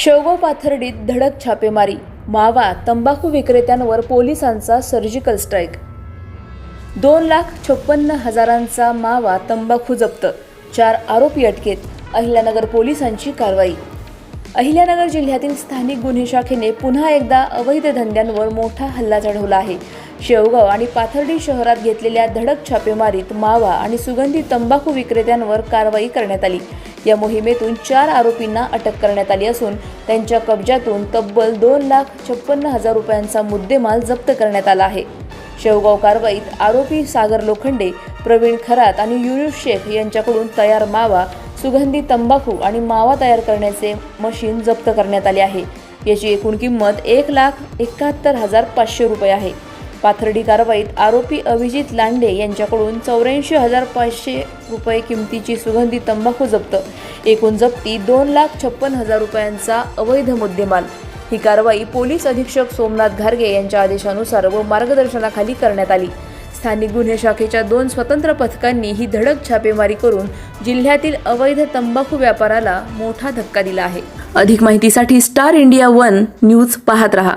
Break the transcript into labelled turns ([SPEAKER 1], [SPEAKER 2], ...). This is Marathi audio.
[SPEAKER 1] शेवगाव पाथर्डीत धडक छापेमारी मावा तंबाखू विक्रेत्यांवर पोलिसांचा सर्जिकल स्ट्राईक दोन लाख छप्पन्न हजारांचा मावा तंबाखू जप्त. चार आरोपी अटकेत अहिल्यानगर पोलिसांची कारवाई. अहिल्यानगर जिल्ह्यातील स्थानिक गुन्हे शाखेने पुन्हा एकदा अवैध धंद्यांवर मोठा हल्ला चढवला आहे. शेवगाव आणि पाथर्डी शहरात घेतलेल्या धडक छापेमारीत मावा आणि सुगंधी तंबाखू विक्रेत्यांवर कारवाई करण्यात आली. या मोहिमेतून चार आरोपींना अटक करण्यात आली असून त्यांच्या कब्जातून तब्बल दोन लाख छप्पन्न हजार रुपयांचा मुद्देमाल जप्त करण्यात आला आहे. शेवगाव कारवाईत आरोपी सागर लोखंडे प्रवीण खरात आणि युनुस शेख यांच्याकडून तयार मावा सुगंधी तंबाखू आणि मावा तयार करण्याचे मशीन जप्त करण्यात आले आहे. याची एकूण किंमत एक लाख एकाहत्तर हजार पाचशे रुपये आहे. पाथर्डी कारवाईत आरोपी अभिजित लांडे यांच्याकडून चौऱ्याऐंशी हजार पाचशे रुपये किमतीची सुगंधी तंबाखू जप्त. एकूण जप्ती दोन लाख छप्पन हजार रुपयांचा अवैध मुद्देमाल. ही कारवाई पोलीस अधीक्षक सोमनाथ घारगे यांच्या आदेशानुसार व मार्गदर्शनाखाली करण्यात आली. स्थानिक गुन्हे शाखेच्या दोन स्वतंत्र पथकांनी ही धडक छापेमारी करून जिल्ह्यातील अवैध तंबाखू व्यापाराला मोठा धक्का दिला आहे. अधिक माहितीसाठी स्टार इंडिया वन न्यूज पाहत रहा.